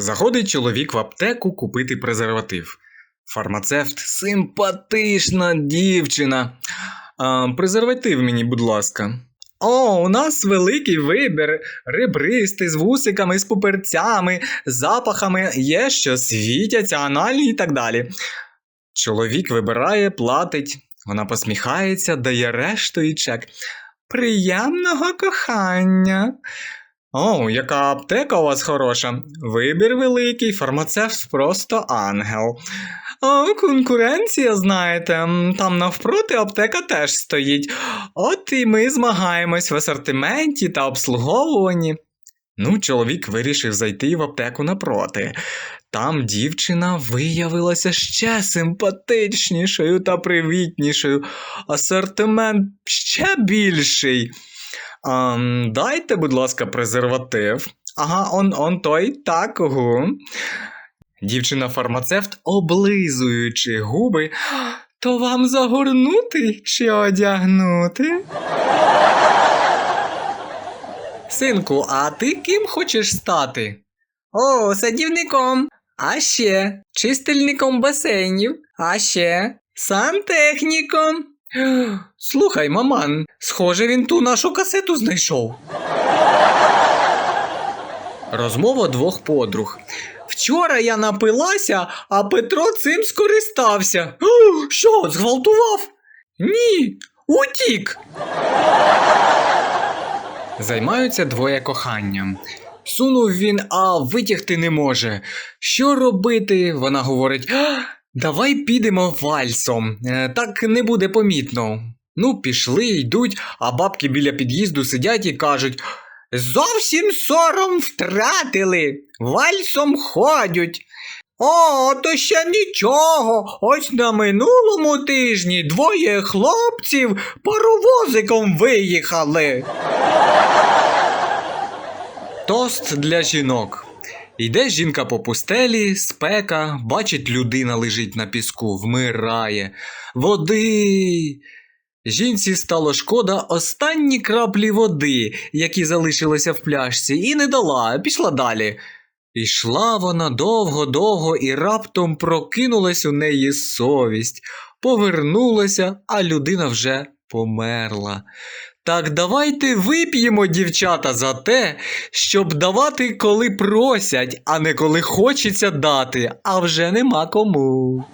Заходить чоловік в аптеку купити презерватив. Фармацевт симпатична дівчина. А, презерватив мені, будь ласка. О, у нас великий вибір. Ребристий, з вусиками, з пуперцями, запахами, є що світяться, анальні і так далі. Чоловік вибирає, платить. Вона посміхається, дає решту і чек. Приємного кохання. О, яка аптека у вас хороша. Вибір великий, фармацевт просто ангел. О, конкуренція, знаєте, там навпроти аптека теж стоїть. От і ми змагаємось в асортименті та обслуговуванні. Ну, чоловік вирішив зайти в аптеку напроти. Там дівчина виявилася ще симпатичнішою та привітнішою. Асортимент ще більший. Ам, дайте, будь ласка, презерватив. Ага, он, он той, так, угу. Дівчина-фармацевт, облизуючи губи. То вам загорнути чи одягнути? Синку, а ти ким хочеш стати? О, садівником. А ще чистильником басейнів. А ще сантехніком. Слухай, маман, схоже, він ту нашу касету знайшов. Розмова двох подруг. Вчора я напилася, а Петро цим скористався. Що, зґвалтував? Ні, утік. Займаються двоє коханням. Сунув він, а витягти не може. Що робити? Вона говорить: «А, давай підемо вальсом. Е, Так не буде помітно. Ну, пішли, йдуть, а бабки біля під'їзду сидять і кажуть: Зовсім сором втратили, вальсом ходять. О, то ще нічого. Ось на минулому тижні двоє хлопців паровозиком виїхали. Тост для жінок. Йде жінка по пустелі, спека, бачить, людина лежить на піску, вмирає. Води. Жінці стало шкода останні краплі води, які залишилися в пляшці, і не дала, пішла далі. Ішла вона довго-довго і раптом прокинулась у неї совість, повернулася, а людина вже померла. Так давайте вип'ємо, дівчата, за те, щоб давати, коли просять, а не коли хочеться дати, а вже нема кому.